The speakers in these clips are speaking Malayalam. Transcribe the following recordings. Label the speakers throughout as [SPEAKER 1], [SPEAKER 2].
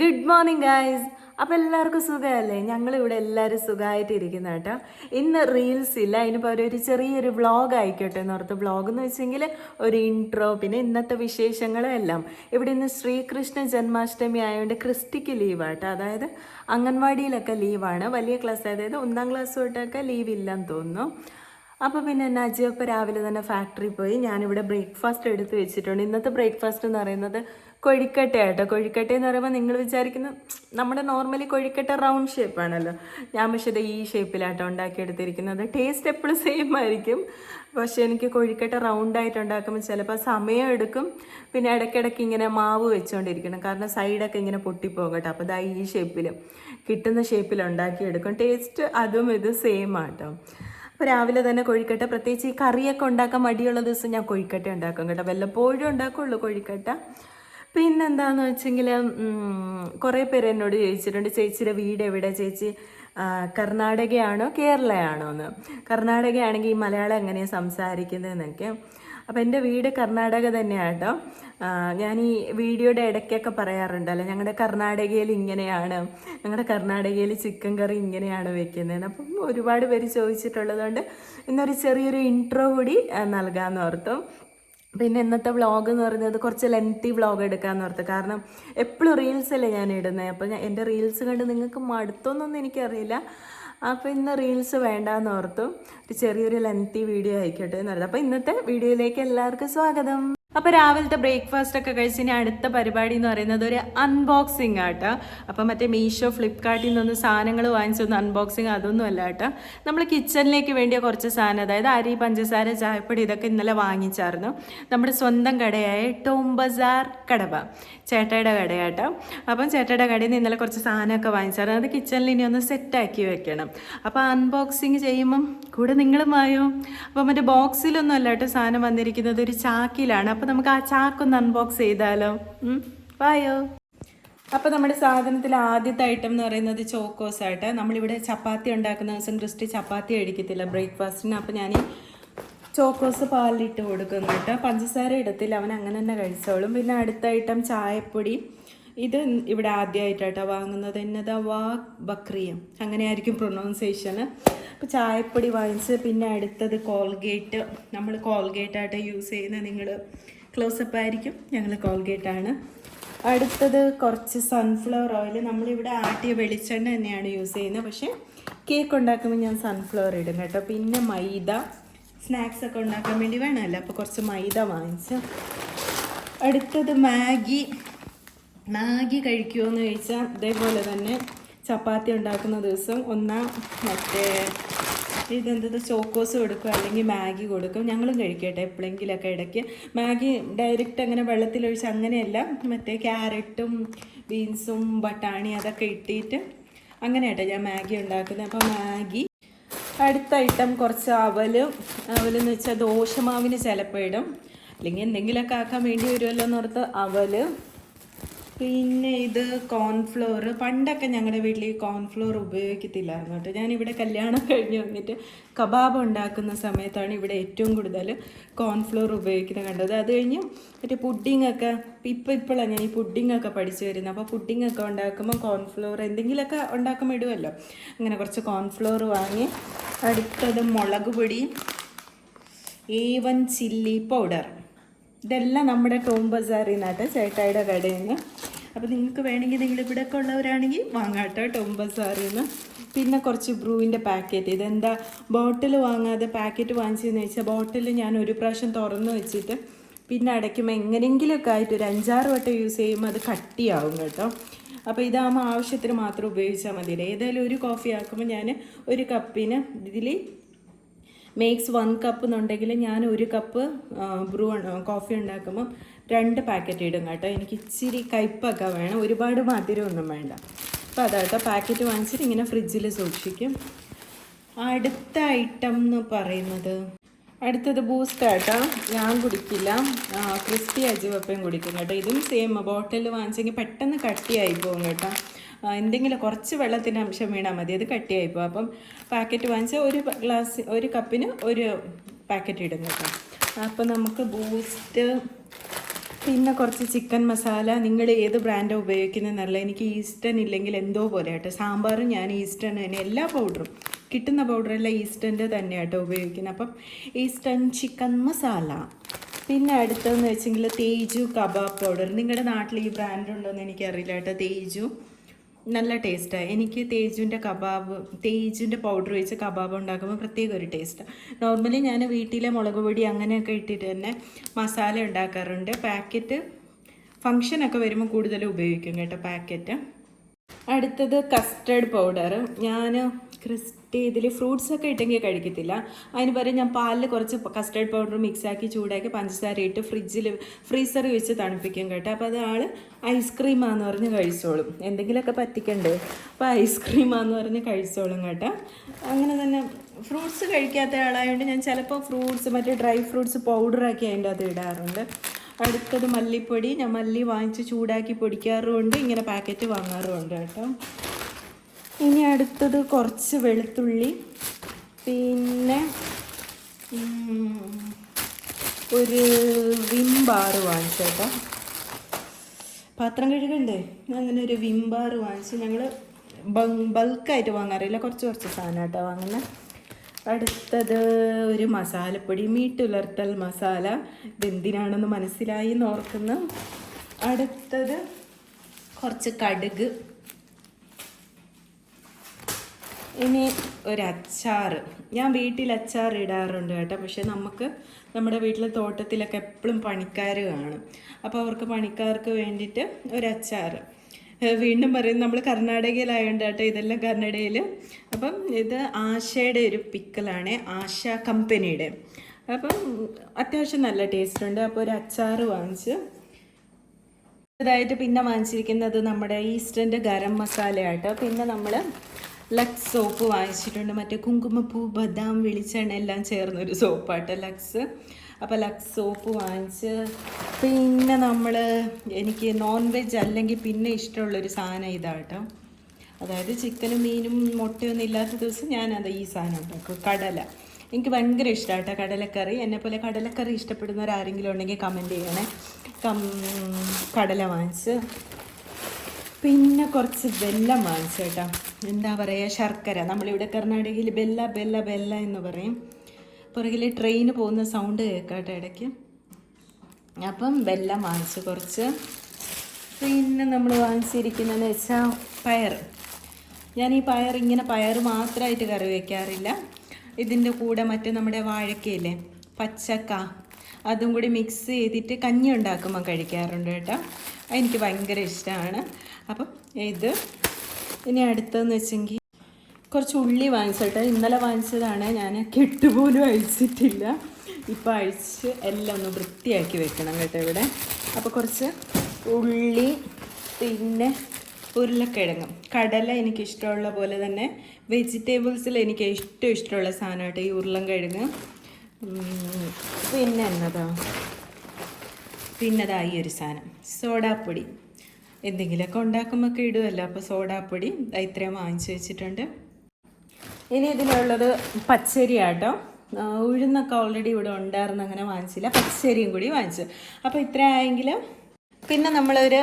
[SPEAKER 1] ഗുഡ് മോർണിംഗ് ഗായ്സ് അപ്പോൾ എല്ലാവർക്കും സുഖമല്ലേ? ഞങ്ങളിവിടെ എല്ലാവരും സുഖമായിട്ട് ഇരിക്കുന്ന കേട്ടോ. ഇന്ന് റീൽസ് ഇല്ല. അതിന് പകരം ഒരു ചെറിയൊരു വ്ളോഗ് ആയിക്കോട്ടെ എന്ന് ഓർത്ത് വ്ളോഗ് എന്ന് വെച്ചെങ്കിൽ ഒരു ഇൻട്രോ പിന്നെ ഇന്നത്തെ വിശേഷങ്ങളും എല്ലാം. ഇവിടെ ഇന്ന് ശ്രീകൃഷ്ണ ജന്മാഷ്ടമി ആയതുകൊണ്ട് ക്രിസ്റ്റിക്ക് ലീവാട്ടോ അതായത് അംഗൻവാടിയിലൊക്കെ ലീവാണ് വലിയ ക്ലാസ് അതായത് ഒന്നാം ക്ലാസ് തൊട്ടൊക്കെ ലീവില്ലെന്ന് തോന്നുന്നു. അപ്പോൾ പിന്നെ നജിയപ്പോൾ രാവിലെ തന്നെ ഫാക്ടറി പോയി. ഞാനിവിടെ ബ്രേക്ക്ഫാസ്റ്റ് എടുത്ത് വെച്ചിട്ടുണ്ട്. ഇന്നത്തെ ബ്രേക്ക്ഫാസ്റ്റ് എന്ന് പറയുന്നത് കൊഴിക്കട്ട കേട്ടോ കൊഴിക്കട്ട എന്ന് പറയുമ്പോൾ നിങ്ങൾ വിചാരിക്കുന്ന നമ്മുടെ നോർമലി കൊഴിക്കട്ട റൗണ്ട് ഷേപ്പാണല്ലോ ഞാൻ പക്ഷേ ഈ ഷേപ്പിലാട്ടോ ഉണ്ടാക്കിയെടുത്തിരിക്കുന്നത്. ടേസ്റ്റ് എപ്പോഴും സെയിം ആയിരിക്കും. പക്ഷേ എനിക്ക് കൊഴിക്കട്ട റൗണ്ടായിട്ട് ഉണ്ടാക്കുമ്പോൾ ചിലപ്പോൾ സമയം എടുക്കും. പിന്നെ ഇടയ്ക്കിടയ്ക്ക് ഇങ്ങനെ മാവ് വെച്ചുകൊണ്ടിരിക്കണം കാരണം സൈഡൊക്കെ ഇങ്ങനെ പൊട്ടിപ്പോകട്ടെ. അപ്പോൾ ഇതാ ഈ ഷേപ്പിൽ കിട്ടുന്ന ഷേപ്പിൽ ഉണ്ടാക്കിയെടുക്കും. ടേസ്റ്റ് അതും ഇത് സെയിം ആട്ടോ. അപ്പോൾ രാവിലെ തന്നെ കൊഴിക്കട്ട. പ്രത്യേകിച്ച് ഈ കറിയൊക്കെ ഉണ്ടാക്കാൻ മടിയുള്ള ദിവസം ഞാൻ കൊഴിക്കട്ട ഉണ്ടാക്കും കേട്ടോ. വല്ലപ്പോഴും ഉണ്ടാക്കുള്ളൂ കൊഴിക്കട്ട. പിന്നെന്താന്ന് വെച്ചെങ്കിൽ കുറേ പേര് എന്നോട് ചോദിച്ചിട്ടുണ്ട് ചേച്ചിയുടെ വീട് എവിടെ? ചേച്ചി കർണാടകയാണോ കേരളയാണോ എന്ന് കർണാടകയാണെങ്കിൽ ഈ മലയാളം എങ്ങനെയാണ് സംസാരിക്കുന്നതെന്നൊക്കെ. അപ്പോൾ എന്റെ വീട് കർണാടക തന്നെയാണ് കേട്ടോ. ഞാൻ ഈ വീഡിയോയുടെ ഇടയ്ക്കൊക്കെ പറയാറുണ്ടല്ലോ ഞങ്ങളുടെ കർണാടകയിൽ ഇങ്ങനെയാണ് ഞങ്ങളുടെ കർണാടകയിൽ ചിക്കൻ കറി ഇങ്ങനെയാണ് വെക്കുന്നതെന്ന് അപ്പം ഒരുപാട് പേര് ചോദിച്ചിട്ടുള്ളതുകൊണ്ട് ഇന്നൊരു ചെറിയൊരു ഇൻട്രോ കൂടി നൽകാമെന്ന് ഓർത്തു. പിന്നെ ഇന്നത്തെ വ്ളോഗ് എന്ന് പറയുന്നത് കുറച്ച് ലെങ്തി വ്ളോഗ് എടുക്കാമെന്ന് ഓർത്ത്. കാരണം എപ്പോഴും റീൽസ് അല്ലേ ഞാൻ ഇടുന്നത് അപ്പോൾ ഞാൻ എന്റെ റീൽസ് കണ്ട് നിങ്ങൾക്ക് മടുത്തോന്നൊന്നും എനിക്കറിയില്ല. അപ്പോൾ ഇന്ന് റീൽസ് വേണ്ടാന്ന് ഓർത്തും. ഒരു ചെറിയൊരു ലെങ്തി വീഡിയോ ആയിക്കോട്ടെ എന്ന് പറഞ്ഞത് അപ്പോൾ ഇന്നത്തെ വീഡിയോയിലേക്ക് എല്ലാവർക്കും സ്വാഗതം. അപ്പോൾ രാവിലത്തെ ബ്രേക്ക്ഫാസ്റ്റ് ഒക്കെ കഴിച്ച് ഇനി അടുത്ത പരിപാടി എന്ന് പറയുന്നത് ഒരു അൺബോക്സിങ് ആട്ടോ. അപ്പോൾ മറ്റേ മീഷോ ഫ്ലിപ്കാർട്ടിൽ നിന്നൊന്ന് സാധനങ്ങൾ വാങ്ങിച്ചൊന്ന് അൺബോക്സിങ് അതൊന്നും അല്ല കേട്ടോ. നമ്മൾ കിച്ചണിലേക്ക് വേണ്ടിയ കുറച്ച് സാധനം അതായത് അരി പഞ്ചസാര ചായപ്പൊടി ഇതൊക്കെ ഇന്നലെ വാങ്ങിച്ചായിരുന്നു. നമ്മുടെ സ്വന്തം കടയായ ടോം ബസാർ കടവ ചേട്ടയുടെ കടയാട്ടോ. അപ്പം ചേട്ടയുടെ കടയിൽ നിന്ന് ഇന്നലെ കുറച്ച് സാധനമൊക്കെ വാങ്ങിച്ചായിരുന്നു. അത് കിച്ചണിൽ ഇനി ഒന്ന് സെറ്റാക്കി വെക്കണം. അപ്പോൾ അൺബോക്സിങ് ചെയ്യുമ്പം കൂടെ നിങ്ങളും വായോ അപ്പോൾ മറ്റേ ബോക്സിലൊന്നും അല്ല കേട്ടോ സാധനം വന്നിരിക്കുന്നത്. ഒരു ചാക്കിലാണ്. അപ്പോൾ നമുക്ക് ആ ചാക്കൊന്ന് അൺബോക്സ് ചെയ്താലോ? വായോ. അപ്പോൾ നമ്മുടെ സാധനത്തിൽ ആദ്യത്തെ ഐറ്റം എന്ന് പറയുന്നത് ചോക്കോസ് ആയിട്ട് നമ്മളിവിടെ ചപ്പാത്തി ഉണ്ടാക്കുന്ന ദിവസം ക്രിസ്റ്റി ചപ്പാത്തി കഴിക്കത്തില്ല ബ്രേക്ക്ഫാസ്റ്റിന് അപ്പോൾ ഞാൻ ചോക്കോസ് പാലിലിട്ട് കൊടുക്കുന്നു കേട്ടോ. പഞ്ചസാര ഇടത്തിൽ അവൻ അങ്ങനെ തന്നെ കഴിച്ചോളും. പിന്നെ അടുത്ത ഐറ്റം ചായപ്പൊടി. ഇത് ഇവിടെ ആദ്യമായിട്ടാട്ടോ വാങ്ങുന്നത്. എന്നതാ വാ ബക്രിയം. അങ്ങനെയായിരിക്കും പ്രൊണൗൺസേഷൻ അപ്പോൾ ചായപ്പൊടി വാങ്ങിച്ച് പിന്നെ അടുത്തത് കോൾഗേറ്റ്. നമ്മൾ കോൾഗേറ്റ് ആയിട്ട് യൂസ് ചെയ്യുന്നത് നിങ്ങൾ ക്ലോസപ്പ് ആയിരിക്കും. ഞങ്ങൾ കോൾഗേറ്റാണ്. അടുത്തത് കുറച്ച് സൺഫ്ലവർ ഓയിൽ നമ്മളിവിടെ ആട്ടിയ വെളിച്ചെണ്ണ തന്നെയാണ് യൂസ് ചെയ്യുന്നത്. പക്ഷേ കേക്ക് ഉണ്ടാക്കുമ്പോൾ ഞാൻ സൺഫ്ലവർ ഇടും കേട്ടോ. പിന്നെ മൈദ. സ്നാക്സ് ഒക്കെ ഉണ്ടാക്കാൻ വേണ്ടി വേണമല്ലോ. അപ്പോൾ കുറച്ച് മൈദ വാങ്ങിച്ച്. അടുത്തത് മാഗി. മാഗി കഴിക്കുമോ എന്ന് ചോദിച്ചാൽ ഇതേപോലെ തന്നെ ചപ്പാത്തി ഉണ്ടാക്കുന്ന ദിവസം ഒന്നാം മറ്റേ ഇതെന്തത് ചോക്കോസ് കൊടുക്കും അല്ലെങ്കിൽ മാഗി കൊടുക്കും. ഞങ്ങളും കഴിക്കട്ടെ എപ്പോഴെങ്കിലൊക്കെ ഇടയ്ക്ക്. മാഗി ഡയറക്റ്റ് അങ്ങനെ വെള്ളത്തിലൊഴിച്ച് അങ്ങനെയല്ല. മറ്റേ ക്യാരറ്റും ബീൻസും ബട്ടാണി അതൊക്കെ ഇട്ടിട്ട് അങ്ങനെയാട്ടെ ഞാൻ മാഗി ഉണ്ടാക്കുന്നത്. അപ്പോൾ മാഗി. അടുത്ത ഐറ്റം കുറച്ച് അവൽ. അവലെന്ന് വെച്ചാൽ ദോശമാവിന് ചിലപ്പോൾ ഇടും. അല്ലെങ്കിൽ എന്തെങ്കിലുമൊക്കെ ആക്കാൻ വേണ്ടി വരുമല്ലോ എന്ന് ഓർത്ത് അവൽ. പിന്നെ ഇത് കോൺഫ്ലോർ പണ്ടൊക്കെ ഞങ്ങളുടെ വീട്ടിൽ കോൺഫ്ലോർ ഉപയോഗിക്കത്തില്ലായിരുന്നു കേട്ടോ. ഞാനിവിടെ കല്യാണം കഴിഞ്ഞ് വന്നിട്ട് കബാബ് ഉണ്ടാക്കുന്ന സമയത്താണ് ഇവിടെ ഏറ്റവും കൂടുതൽ കോൺഫ്ലോർ ഉപയോഗിക്കുന്നത് കണ്ടത്. അത് കഴിഞ്ഞ് മറ്റേ പുഡിങ്ങൊക്കെ ഇപ്പോൾ ഇപ്പം ഇപ്പോഴാണ് ഞാൻ ഈ പുഡിങ്ങൊക്കെ പഠിച്ചു വരുന്നത് അപ്പോൾ പുഡിങ്ങൊക്കെ ഉണ്ടാക്കുമ്പോൾ കോൺഫ്ലോർ എന്തെങ്കിലുമൊക്കെ ഉണ്ടാക്കുമ്പോൾ ഇടുമല്ലോ അങ്ങനെ കുറച്ച് കോൺഫ്ലോർ വാങ്ങി അടുത്തത് മുളക് പൊടി എ വൺ ചില്ലി പൗഡർ ഇതെല്ലാം നമ്മുടെ ടോം ബസാറിൽ നിന്നാട്ടെ ചേട്ടായിയുടെ കടയിൽ നിന്ന് അപ്പോൾ നിങ്ങൾക്ക് വേണമെങ്കിൽ നിങ്ങൾ ഇവിടെയൊക്കെ ഉള്ളവരാണെങ്കിൽ വാങ്ങാട്ടോ ടോം ബസാറിൽ നിന്ന് പിന്നെ കുറച്ച് ബ്രൂവിന്റെ പാക്കറ്റ്. ഇതെന്താ? ബോട്ടിൽ വാങ്ങാതെ പാക്കറ്റ് വാങ്ങിച്ചതെന്ന് വെച്ചാൽ ബോട്ടിൽ ഞാൻ ഒരു പ്രാവശ്യം തുറന്ന് വെച്ചിട്ട് പിന്നെ അടയ്ക്കുമ്പോൾ എങ്ങനെയെങ്കിലുമൊക്കെ ആയിട്ട് ഒരു അഞ്ചാറ് വട്ടം യൂസ് ചെയ്യുമ്പോൾ അത് കട്ടിയാവും കേട്ടോ. അപ്പോൾ ഇതാകുമ്പോൾ ആവശ്യത്തിന് മാത്രം ഉപയോഗിച്ചാൽ മതി ഏതായാലും ഒരു കോഫി ആക്കുമ്പോൾ ഞാൻ ഒരു കപ്പിന് ഇതിൽ മേക്സ് വൺ കപ്പ് എന്നുണ്ടെങ്കിൽ ഞാൻ ഒരു കപ്പ് ബ്രൂ കോഫി ഉണ്ടാക്കുമ്പം രണ്ട് പാക്കറ്റ് ഇടും കേട്ടോ. എനിക്ക് ഇച്ചിരി കയ്പ്പൊക്കെ വേണം. ഒരുപാട് മധുരമൊന്നും വേണ്ട. അപ്പോൾ അതാട്ടോ പാക്കറ്റ് വാങ്ങിച്ചിട്ട് ഇങ്ങനെ ഫ്രിഡ്ജിൽ സൂക്ഷിക്കും. അടുത്ത ഐറ്റം എന്ന് പറയുന്നത് അടുത്തത് ബൂസ്റ്റ് ആട്ടോ. ഞാൻ കുടിക്കില്ല. ക്രിസ്പി അജിവപ്പയും കുടിക്കും കേട്ടോ. ഇതും സെയിം ബോട്ടിൽ വാങ്ങിച്ചെങ്കിൽ പെട്ടെന്ന് കട്ടിയായി പോകും കേട്ടോ. എന്തെങ്കിലും കുറച്ച് വെള്ളത്തിന്റെ അംശം വീണാൽ മതി. അത് പോകും അപ്പം പാക്കറ്റ് വാങ്ങിച്ചാൽ ഒരു ഗ്ലാസ് ഒരു കപ്പിന് ഒരു പാക്കറ്റ് ഇടുന്നു കേട്ടോ. അപ്പം നമുക്ക് ബൂസ്റ്റ് പിന്നെ കുറച്ച് ചിക്കൻ മസാല നിങ്ങൾ ഏത് ബ്രാൻഡാണ് ഉപയോഗിക്കുന്നതെന്നല്ല എനിക്ക് ഈസ്റ്റൻ ഇല്ലെങ്കിൽ എന്തോ പോലെ കേട്ടോ. സാമ്പാറും ഞാൻ ഈസ്റ്റൻ തന്നെ. എല്ലാ പൗഡറും കിട്ടുന്ന പൗഡറെല്ലാം ഈസ്റ്റേന്റെ തന്നെ കേട്ടോ ഉപയോഗിക്കുന്നത്. അപ്പം ഈസ്റ്റേൺ ചിക്കൻ മസാല പിന്നെ അടുത്തതെന്ന് വെച്ചെങ്കിൽ തേജു കബാബ് പൗഡർ നിങ്ങളുടെ നാട്ടിൽ ഈ ബ്രാൻഡ് ഉണ്ടോ എന്ന് എനിക്കറിയില്ല കേട്ടോ. തേജു. നല്ല ടേസ്റ്റാണ് എനിക്ക് തേജുവിന്റെ കബാബ് തേജുവിന്റെ പൗഡർ വെച്ച് കബാബ് ഉണ്ടാക്കുമ്പോൾ പ്രത്യേക ഒരു ടേസ്റ്റാണ് നോർമലി ഞാൻ വീട്ടിലെ മുളക് പൊടി അങ്ങനെയൊക്കെ ഇട്ടിട്ട് തന്നെ മസാല ഉണ്ടാക്കാറുണ്ട്. പാക്കറ്റ് ഫങ്ഷനൊക്കെ വരുമ്പോൾ കൂടുതൽ ഉപയോഗിക്കും കേട്ടോ പാക്കറ്റ് അടുത്തത് കസ്റ്റർഡ് പൗഡർ ഞാൻ ക്രിസ്റ്റി ഇതിൽ ഫ്രൂട്ട്സ് ഒക്കെ ഇട്ടെങ്കിൽ കഴിക്കത്തില്ല. അതിന് പകരം ഞാൻ പാലിൽ കുറച്ച് കസ്റ്റർഡ് പൗഡർ മിക്സാക്കി ചൂടാക്കി പഞ്ചസാര ഇട്ട് ഫ്രിഡ്ജിൽ ഫ്രീസറിൽ വെച്ച് തണുപ്പിക്കും കേട്ടോ. അപ്പോൾ അത് ആൾ ഐസ്ക്രീമാന്ന് പറഞ്ഞ് കഴിച്ചോളും. എന്തെങ്കിലുമൊക്കെ പറ്റിക്കണ്ട്? അപ്പോൾ ഐസ്ക്രീമാന്ന് പറഞ്ഞ് കഴിച്ചോളും കേട്ടോ. അങ്ങനെ തന്നെ ഫ്രൂട്ട്സ് കഴിക്കാത്ത ആളായതുകൊണ്ട് ഞാൻ ചിലപ്പോൾ ഫ്രൂട്ട്സ് മറ്റേ ഡ്രൈ ഫ്രൂട്ട്സ് പൗഡറാക്കി അതിന്റെ അത് ഇടാറുണ്ട്. അടുത്തത് മല്ലിപ്പൊടി. ഞാൻ മല്ലി വാങ്ങിച്ച് ചൂടാക്കി പൊടിക്കാറുമുണ്ട് ഇങ്ങനെ പാക്കറ്റ് വാങ്ങാറുമുണ്ട് കേട്ടോ. ഇനി അടുത്തത് കുറച്ച് വെളുത്തുള്ളി. പിന്നെ ഒരു വിം ബാർ വാങ്ങിച്ചു കേട്ടോ. പാത്രം കഴുകണ്ടേ? അങ്ങനെ ഒരു വിം ബാർ വാങ്ങിച്ച് ഞങ്ങൾ ബൾക്കായിട്ട് വാങ്ങാറില്ല കുറച്ച് കുറച്ച് സാധനമായിട്ടാണ് വാങ്ങുന്നത് അടുത്തത് ഒരു മസാലപ്പൊടി മീട്ടുലർത്തൽ മസാല. ഇതെന്തിനാണെന്ന് മനസ്സിലായി എന്ന് ഓർക്കുന്നു. അടുത്തത് കുറച്ച് കടുക്. ഇനി ഒരു അച്ചാർ ഞാൻ വീട്ടിൽ അച്ചാർ ഇടാറുണ്ട് കേട്ടോ. പക്ഷെ നമുക്ക് നമ്മുടെ വീട്ടിലെ തോട്ടത്തിലൊക്കെ എപ്പോഴും പണിക്കാർ കാണും. അപ്പോൾ അവർക്ക് പണിക്കാർക്ക് വേണ്ടിയിട്ട് ഒരു അച്ചാർ വീണ്ടും പറയും നമ്മൾ കർണാടകയിലായതുകൊണ്ട് കേട്ടോ ഇതെല്ലാം കർണാടകയിൽ അപ്പം ഇത് ആശയുടെ ഒരു പിക്കലാണ് ആശ കമ്പനിയുടെ. അപ്പം അത്യാവശ്യം നല്ല ടേസ്റ്റ് ഉണ്ട് അപ്പോൾ ഒരു അച്ചാർ വാങ്ങിച്ച് ഇതായിട്ട് പിന്നെ വാങ്ങിച്ചിരിക്കുന്നത് നമ്മുടെ ഈസ്റ്റേന്റെ ഗരം മസാല ആട്ടോ പിന്നെ നമ്മൾ ലക്സ് സോപ്പ് വാങ്ങിച്ചിട്ടുണ്ട്. മറ്റേ കുങ്കുമപ്പൂ ബദാം വെളിച്ചെണ്ണ എല്ലാം ചേർന്നൊരു സോപ്പാട്ട് ലക്സ് അപ്പോൾ ലക്സ് സോപ്പ് വാങ്ങിച്ച് പിന്നെ നമ്മൾ എനിക്ക് നോൺ വെജ് അല്ലെങ്കിൽ പിന്നെ ഇഷ്ടമുള്ളൊരു സാധനം ഇതാട്ടോ. അതായത് ചിക്കനും മീനും മുട്ടയൊന്നും ഇല്ലാത്ത ദിവസം ഞാനത് ഈ സാധനം ഉണ്ടാക്കും. കടല. എനിക്ക് ഭയങ്കര ഇഷ്ടമാട്ടോ കടലക്കറി. എന്നെപ്പോലെ കടലക്കറി ഇഷ്ടപ്പെടുന്നവരാരെങ്കിലും ഉണ്ടെങ്കിൽ കമന്റ് ചെയ്യണേ. കം കടല വാങ്ങിച്ച് പിന്നെ കുറച്ച് വെല്ലം വാങ്ങിച്ചു കേട്ടോ. എന്താ പറയുക ശർക്കര. നമ്മളിവിടെ കർണാടകയിൽ ബെല്ല ബെല്ല ബെല്ല എന്ന് പറയും. പുറകിൽ ട്രെയിൻ പോകുന്ന സൗണ്ട് കേൾക്കാട്ടോ ഇടയ്ക്ക്. അപ്പം വെല്ലം വാങ്ങിച്ചു കുറച്ച്. പിന്നെ നമ്മൾ വാങ്ങിച്ചിരിക്കുന്നതെന്ന് വെച്ചാൽ പയർ ഞാൻ ഈ പയർ ഇങ്ങനെ പയർ മാത്രമായിട്ട് കറി വയ്ക്കാറില്ല ഇതിന്റെ കൂടെ മറ്റേ നമ്മുടെ വാഴക്കയില്ലേ പച്ചക്ക അതും കൂടി മിക്സ് ചെയ്തിട്ട് കഞ്ഞി ഉണ്ടാക്കുമ്പോൾ കഴിക്കാറുണ്ട് കേട്ടോ. എനിക്ക് ഭയങ്കര ഇഷ്ടമാണ് അപ്പം ഇത് ഇനി അടുത്തതെന്ന് വെച്ചെങ്കിൽ കുറച്ച് ഉള്ളി വാങ്ങിച്ചിട്ട്. ഇന്നലെ വാങ്ങിച്ചതാണ്. ഞാൻ കെട്ടുപോലും അഴിച്ചിട്ടില്ല. ഇപ്പോൾ അഴിച്ച് എല്ലാം ഒന്ന് വൃത്തിയാക്കി വെക്കണം കേട്ടോ ഇവിടെ. അപ്പോൾ കുറച്ച് ഉള്ളി പിന്നെ ഉരുളക്കിഴങ്ങും. കടല എനിക്ക് ഇഷ്ടമുള്ള പോലെ തന്നെ വെജിറ്റബിൾസിൽ എനിക്ക് ഏറ്റവും ഇഷ്ടമുള്ള സാധനമായിട്ട് ഈ ഉരുളം കിഴങ്ങ് പിന്നെ എന്നതാ? പിന്നതാ ഈ ഒരു സാധനം. സോഡാപ്പൊടി. എന്തെങ്കിലുമൊക്കെ ഉണ്ടാക്കുമ്പോൾ ഇടുമല്ലോ അപ്പോൾ സോഡാപ്പൊടി ഇത്രയും വാങ്ങിച്ചു വെച്ചിട്ടുണ്ട്. ഇനി ഇതിലുള്ളത് പച്ചരി ആട്ടോ ഉഴുന്നൊക്കെ ഓൾറെഡി ഇവിടെ ഉണ്ടായിരുന്നു. അങ്ങനെ വാങ്ങിച്ചില്ല. പച്ചരിയും കൂടി വാങ്ങിച്ചു. അപ്പോൾ ഇത്ര ആയെങ്കിൽ പിന്നെ നമ്മളൊരു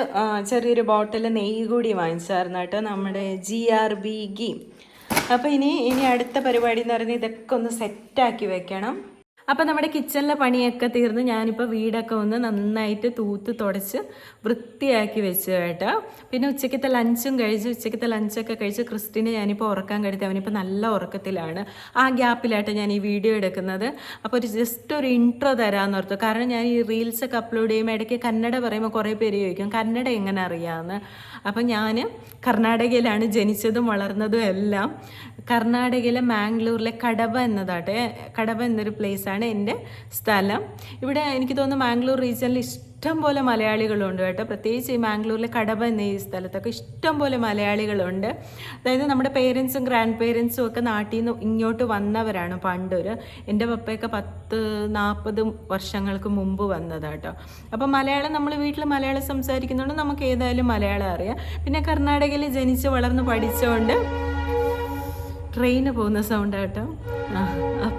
[SPEAKER 1] ചെറിയൊരു ബോട്ടിൽ നെയ്യ് കൂടി വാങ്ങിച്ചായിരുന്നു കേട്ടോ. നമ്മുടെ ജി ആർ ബി ഗീ. അപ്പോൾ ഇനി ഇനി അടുത്ത പരിപാടി എന്ന് പറയുന്നത് ഇതൊക്കെ ഒന്ന് സെറ്റാക്കി വെക്കണം. അപ്പം നമ്മുടെ കിച്ചണിലെ പണിയൊക്കെ തീർന്ന് ഞാനിപ്പോൾ വീടൊക്കെ ഒന്ന് നന്നായിട്ട് തൂത്ത് തുടച്ച് വൃത്തിയാക്കി വെച്ച് കേട്ടോ. പിന്നെ ഉച്ചക്കത്തെ ലഞ്ചും കഴിച്ച് ഉച്ചക്കത്തെ ലഞ്ചൊക്കെ കഴിച്ച് ക്രിസ്റ്റിനെ ഞാനിപ്പോൾ ഉറക്കാൻ കരുതി. അവനിപ്പോൾ നല്ല ഉറക്കത്തിലാണ്. ആ ഗ്യാപ്പിലായിട്ട് ഞാൻ ഈ വീഡിയോ എടുക്കുന്നത്. അപ്പോൾ ഒരു ജസ്റ്റ് ഒരു ഇൻട്രോ തരാമെന്ന് ഓർത്തു. കാരണം ഞാൻ ഈ റീൽസൊക്കെ അപ്ലോഡ് ചെയ്യുമ്പോൾ ഇടയ്ക്ക് കന്നഡ പറയുമ്പോൾ കുറേ പേര് ചോദിക്കും കന്നഡ എങ്ങനെ അറിയാമെന്ന് അപ്പം ഞാൻ കർണാടകയിലാണ് ജനിച്ചതും വളർന്നതും എല്ലാം. കർണാടകയിലെ മാംഗ്ലൂരിലെ കടവ എന്നതാട്ടെ കടവ എന്നൊരു പ്ലേസാണ് എന്റെ സ്ഥലം. ഇവിടെ എനിക്ക് തോന്നുന്നു മാംഗ്ലൂർ റീജിയനിൽ ഇഷ്ടം പോലെ മലയാളികളുണ്ട് കേട്ടോ. പ്രത്യേകിച്ച് ഈ മാംഗ്ലൂരിലെ കടബ എന്ന ഈ സ്ഥലത്തൊക്കെ ഇഷ്ടം പോലെ മലയാളികളുണ്ട്. അതായത് നമ്മുടെ പേരൻസും ഗ്രാൻഡ് പേരൻസും ഒക്കെ നാട്ടിൽ നിന്ന് ഇങ്ങോട്ട് വന്നവരാണ് പണ്ടൊരു എന്റെ പപ്പയൊക്കെ പത്ത് നാൽപ്പത് വർഷങ്ങൾക്ക് മുമ്പ് വന്നതാട്ടോ അപ്പം മലയാളം നമ്മൾ വീട്ടിൽ മലയാളം സംസാരിക്കുന്നതുകൊണ്ട് നമുക്ക് ഏതായാലും മലയാളം അറിയാം. പിന്നെ കർണാടകയിൽ ജനിച്ച് വളർന്ന് പഠിച്ചുകൊണ്ട് ട്രെയിന് പോകുന്ന സൗണ്ട് കേട്ടോ. ആ.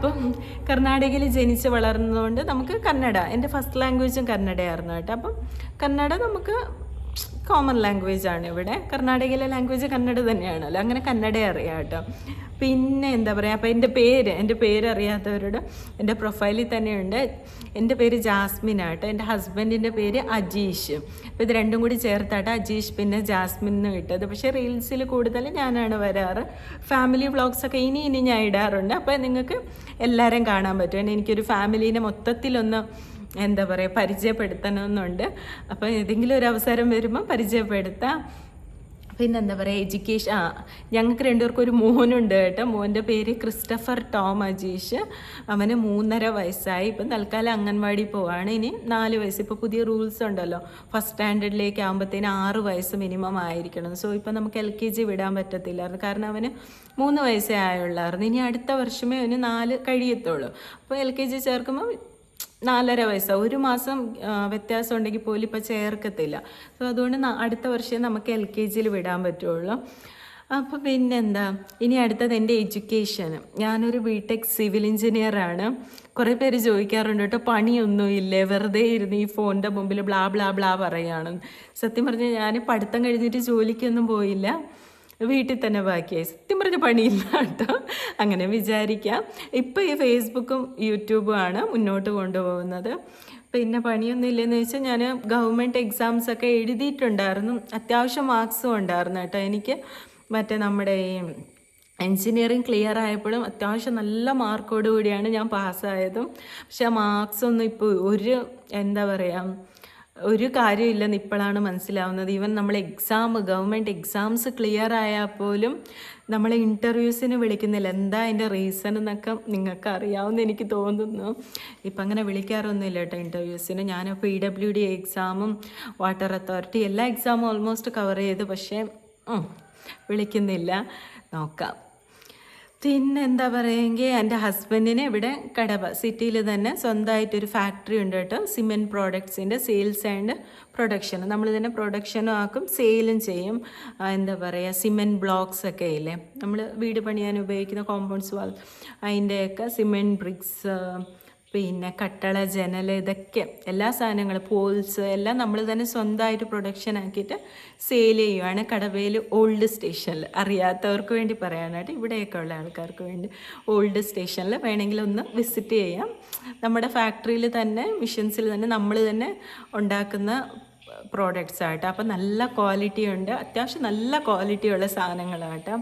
[SPEAKER 1] അപ്പം കർണാടകയിൽ ജനിച്ച് വളർന്നതുകൊണ്ട് നമുക്ക് കന്നഡ എന്റെ ഫസ്റ്റ് ലാംഗ്വേജും കന്നഡയായിരുന്നു കേട്ടോ. അപ്പം കന്നഡ നമുക്ക് കോമൺ ലാംഗ്വേജ് ആണ് ഇവിടെ. കർണാടകയിലെ ലാംഗ്വേജ് കന്നഡ തന്നെയാണല്ലോ അങ്ങനെ കന്നഡ അറിയാം കേട്ടോ. പിന്നെ എന്താ പറയുക അപ്പോൾ എന്റെ പേര് എന്റെ പേര് അറിയാത്തവരോട് എന്റെ പ്രൊഫൈലിൽ തന്നെയുണ്ട്. എന്റെ പേര് ജാസ്മിൻ ആട്ടോ എന്റെ ഹസ്ബൻഡിന്റെ പേര് അജീഷ്. അപ്പോൾ ഇത് രണ്ടും കൂടി ചേർത്താട്ടോ അജീഷ് പിന്നെ ജാസ്മിൻ എന്ന് കിട്ടത് പക്ഷേ റീൽസിൽ കൂടുതൽ ഞാനാണ് വരാറ്. ഫാമിലി വ്ളോഗ്സൊക്കെ ഇനി ഇനി ഞാൻ ഇടാറുണ്ട്. അപ്പോൾ നിങ്ങൾക്ക് എല്ലാവരും കാണാൻ പറ്റും. എനിക്കൊരു ഫാമിലീനെ മൊത്തത്തിലൊന്ന് എന്താ പറയുക പരിചയപ്പെടുത്തണമെന്നുണ്ട്. അപ്പോൾ ഏതെങ്കിലും ഒരു അവസരം വരുമ്പോൾ പരിചയപ്പെടുത്താം. പിന്നെന്താ പറയുക എഡ്യൂക്കേഷൻ ആ ഞങ്ങൾക്ക് രണ്ടുപേർക്കും ഒരു മോനുണ്ട് കേട്ടോ. മോന്റെ പേര് ക്രിസ്റ്റഫർ ടോം അജീഷ്. അവന് മൂന്നര വയസ്സായി. ഇപ്പം തൽക്കാലം അംഗൻവാടി പോവാണ്. ഇനി നാല് വയസ്സ്. ഇപ്പോൾ പുതിയ റൂൾസ് ഉണ്ടല്ലോ. ഫസ്റ്റ് സ്റ്റാൻഡേർഡിലേക്ക് ആകുമ്പോഴത്തേന് ആറ് വയസ്സ് മിനിമം ആയിരിക്കണം. സോ ഇപ്പം നമുക്ക് എൽ കെ ജി വിടാൻ പറ്റത്തില്ലായിരുന്നു. കാരണം അവന് മൂന്ന് വയസ്സേ ആയുള്ളായിരുന്നു. ഇനി അടുത്ത വർഷമേ അവന് നാല് കഴിയത്തുള്ളൂ. അപ്പോൾ എൽ കെ ജി ചേർക്കുമ്പോൾ നാലര വയസ്സ്. ഒരു മാസം വ്യത്യാസം ഉണ്ടെങ്കിൽ പോലും ഇപ്പോൾ ചേർക്കത്തില്ല. സോ അതുകൊണ്ട് അടുത്ത വർഷം നമുക്ക് എൽ കെ ജിയിൽ വിടാൻ പറ്റുള്ളൂ. അപ്പോൾ പിന്നെന്താ? ഇനി അടുത്തത് എന്റെ എഡ്യൂക്കേഷൻ ഞാനൊരു ബിടെക് സിവിൽ എഞ്ചിനീയറാണ് കുറേ പേര് ചോദിക്കാറുണ്ട് കേട്ടോ പണിയൊന്നുമില്ലേ? വെറുതെ ഇരുന്ന് ഈ ഫോണിന്റെ മുമ്പിൽ ബ്ലാ ബ്ലാ ബ്ലാ പറയുകയാണ്. സത്യം പറഞ്ഞാൽ ഞാൻ പഠിത്തം കഴിഞ്ഞിട്ട് ജോലിക്കൊന്നും പോയില്ല. വീട്ടിൽ തന്നെ ബാക്കിയായി. സത്യം പറഞ്ഞ പണിയില്ല കേട്ടോ. അങ്ങനെ വിചാരിക്കാം. ഇപ്പം ഈ ഫേസ്ബുക്കും യൂട്യൂബും ആണ് മുന്നോട്ട് കൊണ്ടുപോകുന്നത്. പിന്നെ പണിയൊന്നും ഇല്ലെന്ന് വെച്ചാൽ ഞാൻ ഗവൺമെന്റ് എക്സാംസ് ഒക്കെ എഴുതിയിട്ടുണ്ടായിരുന്നു. അത്യാവശ്യം മാർക്സും ഉണ്ടായിരുന്നു കേട്ടോ. എനിക്ക് മറ്റേ നമ്മുടെ ഈ എൻജിനീയറിങ് ക്ലിയർ ആയപ്പോഴും അത്യാവശ്യം നല്ല മാർക്കോട് കൂടിയാണ് ഞാൻ പാസ്സായതും പക്ഷെ ആ മാർക്സ് ഒന്നും ഇപ്പോൾ ഒരു എന്താ പറയുക ഒരു കാര്യമില്ലെന്ന് ഇപ്പോഴാണ് മനസ്സിലാവുന്നത്. ഈവൻ നമ്മൾ എക്സാം ഗവൺമെന്റ് എക്സാംസ് ക്ലിയർ ആയാൽ പോലും നമ്മളെ ഇന്റർവ്യൂസിന് വിളിക്കുന്നില്ല എന്താ അതിന്റെ റീസൺ എന്നൊക്കെ നിങ്ങൾക്ക് അറിയാവുന്ന എനിക്ക് തോന്നുന്നു. ഇപ്പം അങ്ങനെ വിളിക്കാറൊന്നുമില്ല കേട്ടോ ഇന്റർവ്യൂസിന് ഞാൻ പി ഡബ്ല്യു ഡി എക്സാമും വാട്ടർ അതോറിറ്റി എല്ലാ എക്സാമും ഓൾമോസ്റ്റ് കവർ ചെയ്തു. പക്ഷേ വിളിക്കുന്നില്ല. നോക്കാം. പിന്നെ എന്താ പറയുമെങ്കിൽ എന്റെ ഹസ്ബൻഡിന് ഇവിടെ കടവ സിറ്റിയിൽ തന്നെ സ്വന്തമായിട്ടൊരു ഫാക്ടറി ഉണ്ട് കേട്ടോ. സിമെന്റ് പ്രോഡക്ട്സിന്റെ സെയിൽസ് ആൻഡ് പ്രൊഡക്ഷൻ നമ്മൾ തന്നെ പ്രൊഡക്ഷനും ആക്കും സെയിലും ചെയ്യും. എന്താ പറയുക സിമെന്റ് ബ്ലോക്സ് ഒക്കെ ഇല്ലേ? നമ്മൾ വീട് പണിയാൻ ഉപയോഗിക്കുന്ന കോമ്പൗണ്ട്സ് വാൾ അതിന്റെയൊക്കെ സിമെന്റ് ബ്രിക്സ് പിന്നെ കട്ടള ജനൽ ഇതൊക്കെ എല്ലാ സാധനങ്ങളും പോൾസ് എല്ലാം നമ്മൾ തന്നെ സ്വന്തമായിട്ട് പ്രൊഡക്ഷൻ ആക്കിയിട്ട് സെയിൽ ചെയ്യുവാണ്. കടവയിൽ ഓൾഡ് സ്റ്റേഷനിൽ അറിയാത്തവർക്ക് വേണ്ടി പറയാനായിട്ട് ഇവിടെയൊക്കെ ഉള്ള ആൾക്കാർക്ക് വേണ്ടി ഓൾഡ് സ്റ്റേഷനിൽ വേണമെങ്കിൽ ഒന്ന് വിസിറ്റ് ചെയ്യാം. നമ്മുടെ ഫാക്ടറിയിൽ തന്നെ മിഷൻസിൽ തന്നെ നമ്മൾ തന്നെ ഉണ്ടാക്കുന്ന പ്രോഡക്റ്റ്സ് ആട്ടോ. അപ്പോൾ നല്ല ക്വാളിറ്റി ഉണ്ട്. അത്യാവശ്യം നല്ല ക്വാളിറ്റിയുള്ള സാധനങ്ങളാട്ടോ.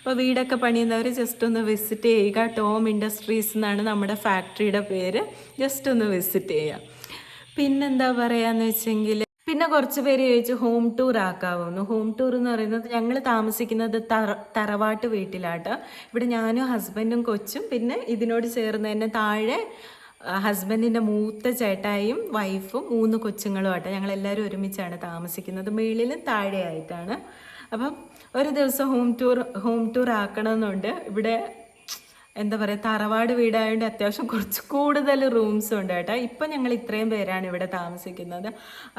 [SPEAKER 1] അപ്പോൾ വീടൊക്കെ പണിയുന്നവർ ജസ്റ്റ് ഒന്ന് വിസിറ്റ് ചെയ്യുക. ടോം ഇൻഡസ്ട്രീസ് എന്നാണ് നമ്മുടെ ഫാക്ടറിയുടെ പേര്. ജസ്റ്റ് ഒന്ന് വിസിറ്റ് ചെയ്യുക പിന്നെന്താ പറയാന്ന് വെച്ചെങ്കിൽ പിന്നെ കുറച്ച് പേര് ചോദിച്ചു ഹോം ടൂർ ആക്കാവുന്നു ഹോം ടൂർ എന്ന് പറയുന്നത് ഞങ്ങൾ താമസിക്കുന്നത് തറ തറവാട്ട് വീട്ടിലാട്ടോ. ഇവിടെ ഞാനും ഹസ്ബൻഡും കൊച്ചും. പിന്നെ ഇതിനോട് ചേർന്ന് തന്നെ താഴെ ഹസ്ബൻഡിന്റെ മൂത്ത ചേട്ടായും വൈഫും മൂന്ന് കൊച്ചുങ്ങളും ആട്ടോ ഞങ്ങളെല്ലാവരും ഒരുമിച്ചാണ് താമസിക്കുന്നത്. മേളിലും താഴെയായിട്ടാണ്. അപ്പം ഒരു ദിവസം ഹോം ടൂർ ഹോം ടൂർ ആക്കണമെന്നുണ്ട്. ഇവിടെ എന്താ പറയുക തറവാട് വീടായതുകൊണ്ട് അത്യാവശ്യം കുറച്ച് കൂടുതൽ റൂംസ് ഉണ്ട് കേട്ടോ. ഇപ്പം ഞങ്ങൾ ഇത്രയും പേരാണ് ഇവിടെ താമസിക്കുന്നത്.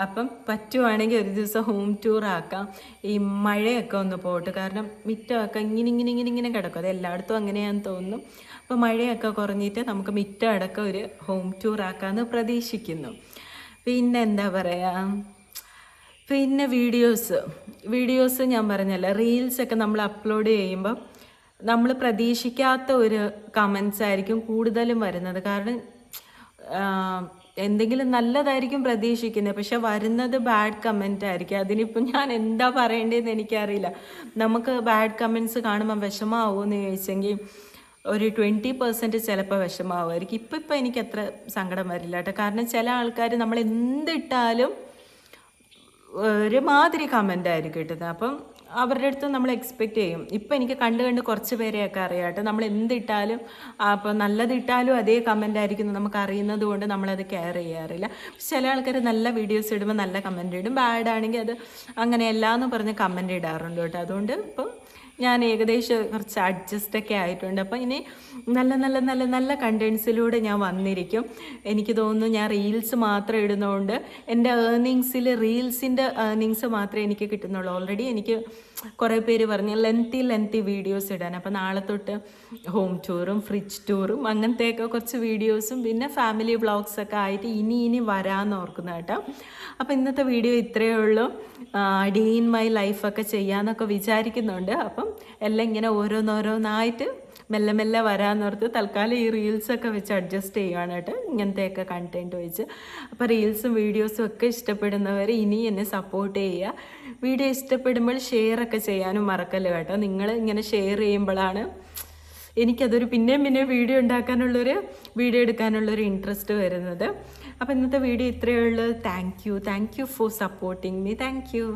[SPEAKER 1] അപ്പം പറ്റുവാണെങ്കിൽ ഒരു ദിവസം ഹോം ടൂർ ആക്കാം. ഈ മഴയൊക്കെ ഒന്ന് പോട്ട് കാരണം മിറ്റമൊക്കെ ഇങ്ങനെ ഇങ്ങനെ ഇങ്ങനെ ഇങ്ങനെ കിടക്കും. അത് എല്ലായിടത്തും അങ്ങനെയാണെന്ന് തോന്നുന്നു. അപ്പോൾ മഴയൊക്കെ കുറഞ്ഞിട്ട് നമുക്ക് മിറ്റം അടക്കം ഒരു ഹോം ടൂർ ആക്കാമെന്ന് പ്രതീക്ഷിക്കുന്നു. പിന്നെ എന്താ പറയുക പിന്നെ വീഡിയോസ് വീഡിയോസ് ഞാൻ പറഞ്ഞല്ലോ റീൽസൊക്കെ നമ്മൾ അപ്ലോഡ് ചെയ്യുമ്പം നമ്മൾ പ്രതീക്ഷിക്കാത്ത ഒരു കമൻസ് ആയിരിക്കും കൂടുതലും വരുന്നത്. കാരണം എന്തെങ്കിലും നല്ലതായിരിക്കും പ്രതീക്ഷിക്കുന്നത്. പക്ഷെ വരുന്നത് ബാഡ് കമന്റ് ആയിരിക്കും. അതിനിപ്പം ഞാൻ എന്താ പറയേണ്ടതെന്ന് എനിക്കറിയില്ല. നമുക്ക് ബാഡ് കമൻസ് കാണുമ്പോൾ വിഷമാവുമെന്ന് ചോദിച്ചെങ്കിൽ ഒരു ട്വന്റി പെർസെന്റ് ചിലപ്പോൾ വിഷമാവുമായിരിക്കും. ഇപ്പം ഇപ്പം എനിക്ക് അത്ര സങ്കടം വരില്ല കേട്ടോ. കാരണം ചില ആൾക്കാർ നമ്മൾ എന്തിട്ടാലും ഒരുമാതിരി കമന്റ് ആയിരിക്കും കിട്ടുന്നത് അപ്പം അവരുടെ അടുത്ത് നമ്മൾ എക്സ്പെക്റ്റ് ചെയ്യും. ഇപ്പം എനിക്ക് കണ്ട് കണ്ട് കുറച്ച് പേരെയൊക്കെ അറിയാം കേട്ടോ നമ്മൾ എന്തിട്ടാലും അപ്പോൾ നല്ലതിട്ടാലും അതേ കമന്റ് ആയിരിക്കും നമുക്ക് അറിയുന്നത് കൊണ്ട് നമ്മളത് കെയർ ചെയ്യാറില്ല. ചില ആൾക്കാർ നല്ല വീഡിയോസ് ഇടുമ്പോൾ നല്ല കമന്റ് ഇടും. ബാഡ് ആണെങ്കിൽ അത് അങ്ങനെയല്ല എന്ന് പറഞ്ഞ് കമന്റ് ഇടാറുണ്ട് കേട്ടോ. അതുകൊണ്ട് ഇപ്പം ഞാൻ ഏകദേശം കുറച്ച് അഡ്ജസ്റ്റ് ഒക്കെ ആയിട്ടുണ്ട്. അപ്പോൾ ഇനി നല്ല നല്ല നല്ല നല്ല കണ്ടൻസിലൂടെ ഞാൻ വന്നിരിക്കും. എനിക്ക് തോന്നുന്നു ഞാൻ റീൽസ് മാത്രം ഇടുന്നതുകൊണ്ട് എന്റെ ഏർണിങ്സിൽ റീൽസിന്റെ ഏർണിങ്സ് മാത്രമേ എനിക്ക് കിട്ടുന്നുള്ളൂ. ഓൾറെഡി എനിക്ക് കുറേ പേര് പറഞ്ഞു ലെങ്തി ലെങ്തി വീഡിയോസ് ഇടാൻ. അപ്പോൾ നാളെ തൊട്ട് ഹോം ടൂറും ഫ്രിഡ്ജ് ടൂറും അങ്ങനത്തെയൊക്കെ കുറച്ച് വീഡിയോസും പിന്നെ ഫാമിലി വ്ളോഗ്സൊക്കെ ആയിട്ട് ഇനി ഇനി വരാമെന്ന് ഓർക്കുന്ന കേട്ടോ. അപ്പോൾ ഇന്നത്തെ വീഡിയോ ഇത്രയേ ഉള്ളൂ. ഡേ ഇൻ മൈ ലൈഫൊക്കെ ചെയ്യാമെന്നൊക്കെ വിചാരിക്കുന്നുണ്ട്. അപ്പം എല്ലാം ഇങ്ങനെ ഓരോന്നോരോന്നായിട്ട് മെല്ലെ മെല്ലെ വരാമെന്നോർത്ത് തൽക്കാലം ഈ റീൽസൊക്കെ വെച്ച് അഡ്ജസ്റ്റ് ചെയ്യുകയാണ് കേട്ടോ ഇങ്ങനത്തെയൊക്കെ കണ്ടന്റ് വെച്ച് അപ്പോൾ റീൽസും വീഡിയോസും ഒക്കെ ഇഷ്ടപ്പെടുന്നവർ ഇനി എന്നെ സപ്പോർട്ട് ചെയ്യുക. വീഡിയോ ഇഷ്ടപ്പെടുമ്പോൾ ഷെയർ ഒക്കെ ചെയ്യാനും മറക്കല്ല കേട്ടോ. നിങ്ങൾ ഇങ്ങനെ ഷെയർ ചെയ്യുമ്പോഴാണ് എനിക്കതൊരു പിന്നെയും പിന്നെയും വീഡിയോ ഉണ്ടാക്കാനുള്ളൊരു വീഡിയോ എടുക്കാനുള്ളൊരു ഇൻട്രസ്റ്റ് വരുന്നത്. അപ്പോൾ ഇന്നത്തെ വീഡിയോ ഇത്രയേ ഉള്ളൂ. Thank you thank you for supporting me thank you